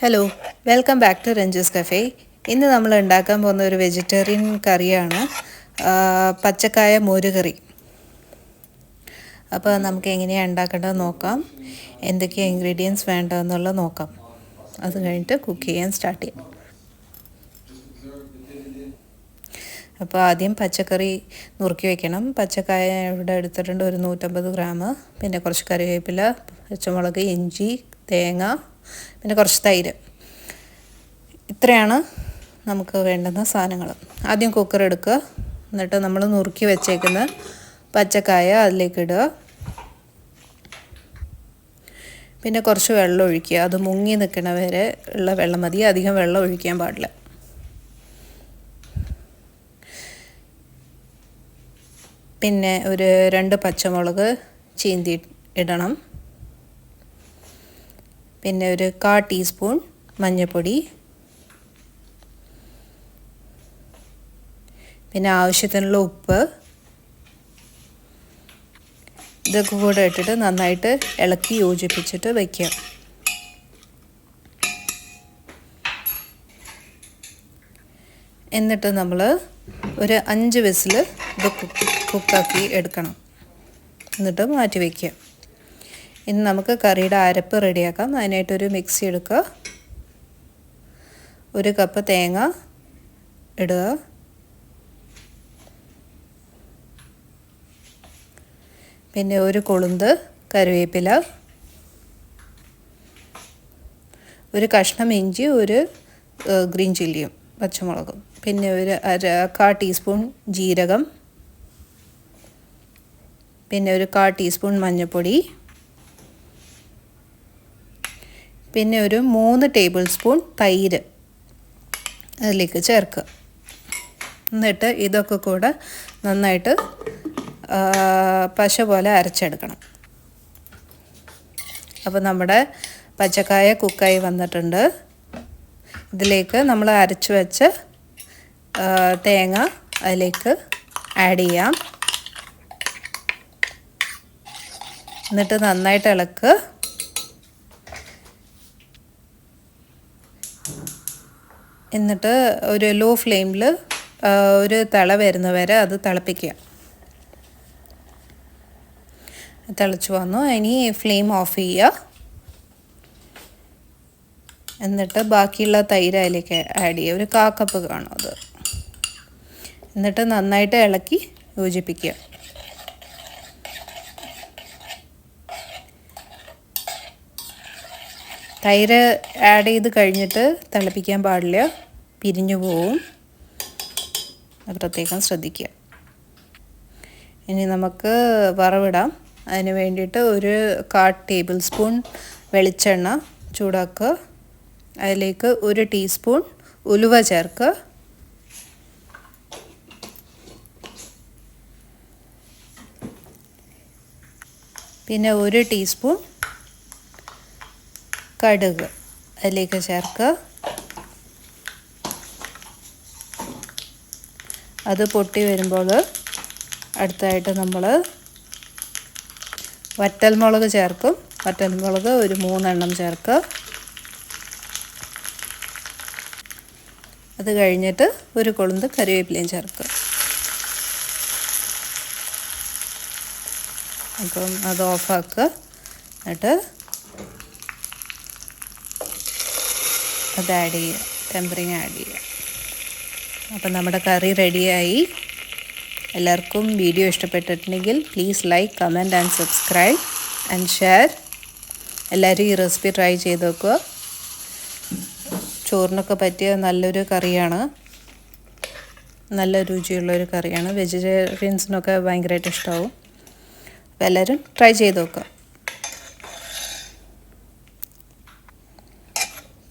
Hello welcome back to Ranjas cafe ഇന്ന് നമ്മൾ ഉണ്ടാക്കാൻ പോകുന്ന ഒരു വെജിറ്റേറിയൻ കറിയാണ് പച്ചക്കായ മോരുകറി. അപ്പോൾ നമുക്ക് എങ്ങനെയാണ് ഉണ്ടാക്കേണ്ടത് നോക്കാം. എന്തൊക്കെ ഇൻഗ്രീഡിയൻസ് വേണ്ടതെന്നുള്ളത് നോക്കാം. അത് കഴിഞ്ഞിട്ട് കുക്ക് ചെയ്യാൻ സ്റ്റാർട്ട് ചെയ്യാം. അപ്പോൾ ആദ്യം പച്ചക്കറി നുറുക്കി വയ്ക്കണം പച്ചക്കായ ഇവിടെ എടുത്തിട്ടുണ്ട് ഒരു നൂറ്റമ്പത് ഗ്രാം. പിന്നെ കുറച്ച് കറിവേപ്പില പച്ചമുളക് ഇഞ്ചി തേങ്ങ പിന്നെ കുറച്ച് തൈര്. ഇത്രയാണ് നമുക്ക് വേണ്ടുന്ന സാധനങ്ങൾ. ആദ്യം കുക്കർ എടുക്കുക. എന്നിട്ട് നമ്മൾ നുറുക്കി വെച്ചേക്കുന്ന പച്ചക്കായ അതിലേക്ക് ഇടുക. പിന്നെ കുറച്ച് വെള്ളം ഒഴിക്കുക. അത് മുങ്ങി നിൽക്കണ വരെ ഉള്ള വെള്ളം മതി. അധികം വെള്ളം ഒഴിക്കാൻ പാടില്ല. പിന്നെ ഒരു രണ്ട് പച്ചമുളക് ചീന്തി ഇടണം. പിന്നെ ഒരു കാ ടീസ്പൂൺ മഞ്ഞൾപ്പൊടി. പിന്നെ ആവശ്യത്തിനുള്ള ഉപ്പ്. ഇതൊക്കെ കൂടെ ഇട്ടിട്ട് നന്നായിട്ട് ഇളക്കി യോജിപ്പിച്ചിട്ട് വയ്ക്കാം എന്നിട്ട് നമ്മൾ ഒരു അഞ്ച് വിസിൽ ഇത് കുക്കാക്കി എടുക്കണം. എന്നിട്ട് മാറ്റി വയ്ക്കുക ഇനി നമുക്ക് കറിയുടെ അരപ്പ് റെഡിയാക്കാം. അതിനായിട്ടൊരു മിക്സി എടുക്കുക. ഒരു കപ്പ് തേങ്ങ ഇടുക. പിന്നെ ഒരു കൊളുന്ത് കറിവേപ്പില ഒരു കഷ്ണം ഇഞ്ചി ഒരു ഗ്രീൻ ചില്ലിയും പച്ചമുളകും. പിന്നെ ഒരു അര കാ ടീസ്പൂൺ ജീരകം. പിന്നെ ഒരു കാ ടീസ്പൂൺ മഞ്ഞൾപ്പൊടി. പിന്നെ ഒരു മൂന്ന് ടേബിൾ സ്പൂൺ തൈര് അതിലേക്ക് ചേർക്കുക. എന്നിട്ട് ഇതൊക്കെ കൂടെ നന്നായിട്ട് പശ പോലെ അരച്ചെടുക്കണം. അപ്പോൾ നമ്മുടെ പച്ചക്കായ കുക്കായി വന്നിട്ടുണ്ട്. ഇതിലേക്ക് നമ്മൾ അരച്ച് വെച്ച തേങ്ങ അതിലേക്ക് ആഡ് ചെയ്യാം. എന്നിട്ട് നന്നായിട്ട് ഇളക്കുക. എന്നിട്ട് ഒരു ലോ ഫ്ലെയിമിൽ ഒരു തിള വരുന്ന വരെ അത് തിളപ്പിക്കുക. തിളച്ച് വന്നു. ഇനി ഫ്ലെയിം ഓഫ് ചെയ്യുക. എന്നിട്ട് ബാക്കിയുള്ള തൈര് അതിലേക്ക് ആഡ് ചെയ്യുക. ഒരു കാക്കപ്പ് കപ്പ് കാണും അത്. എന്നിട്ട് നന്നായിട്ട് ഇളക്കി യോജിപ്പിക്കുക. തൈര് ആഡ് ചെയ്ത് കഴിഞ്ഞിട്ട് തിളപ്പിക്കാൻ പാടില്ല. പിരിഞ്ഞു പോവും. പ്രത്യേകം ശ്രദ്ധിക്കുക. ഇനി നമുക്ക് വറവിടാം. അതിന് വേണ്ടിയിട്ട് ഒരു കാ ടേബിൾ സ്പൂൺ വെളിച്ചെണ്ണ ചൂടാക്കുക. അതിലേക്ക് ഒരു ടീസ്പൂൺ ഉലുവ ചേർക്കുക. പിന്നെ ഒരു ടീസ്പൂൺ കടുക് അതിലേക്ക് ചേർക്കുക. അത് പൊട്ടി വരുമ്പോൾ അടുത്തായിട്ട് നമ്മൾ വറ്റൽമുളക് ചേർക്കും. വറ്റൽമുളക് ഒരു മൂന്നെണ്ണം ചേർക്കുക. അത് കഴിഞ്ഞിട്ട് ഒരു കൊളുന്ത് കറിവേപ്പിലയും ചേർക്കുക. അപ്പം അത് ഓഫാക്കുക. എന്നിട്ട് അത് ആഡ് ചെയ്യുക. ടെമ്പറിങ് ആഡ് ചെയ്യുക. അപ്പം നമ്മുടെ കറി റെഡിയായി എല്ലാവർക്കും വീഡിയോ ഇഷ്ടപ്പെട്ടിട്ടുണ്ടെങ്കിൽ please like comment and subscribe and share എല്ലാവരും ഈ റെസിപ്പി ട്രൈ ചെയ്ത് നോക്കുക. ചോറിനൊക്കെ പറ്റിയ നല്ലൊരു കറിയാണ്. നല്ല രുചിയുള്ളൊരു കറിയാണ്. വെജിറ്റേറിയൻസിനൊക്കെ ഭയങ്കരമായിട്ട് ഇഷ്ടമാവും അപ്പോൾ എല്ലാവരും ട്രൈ ചെയ്ത് നോക്കുക.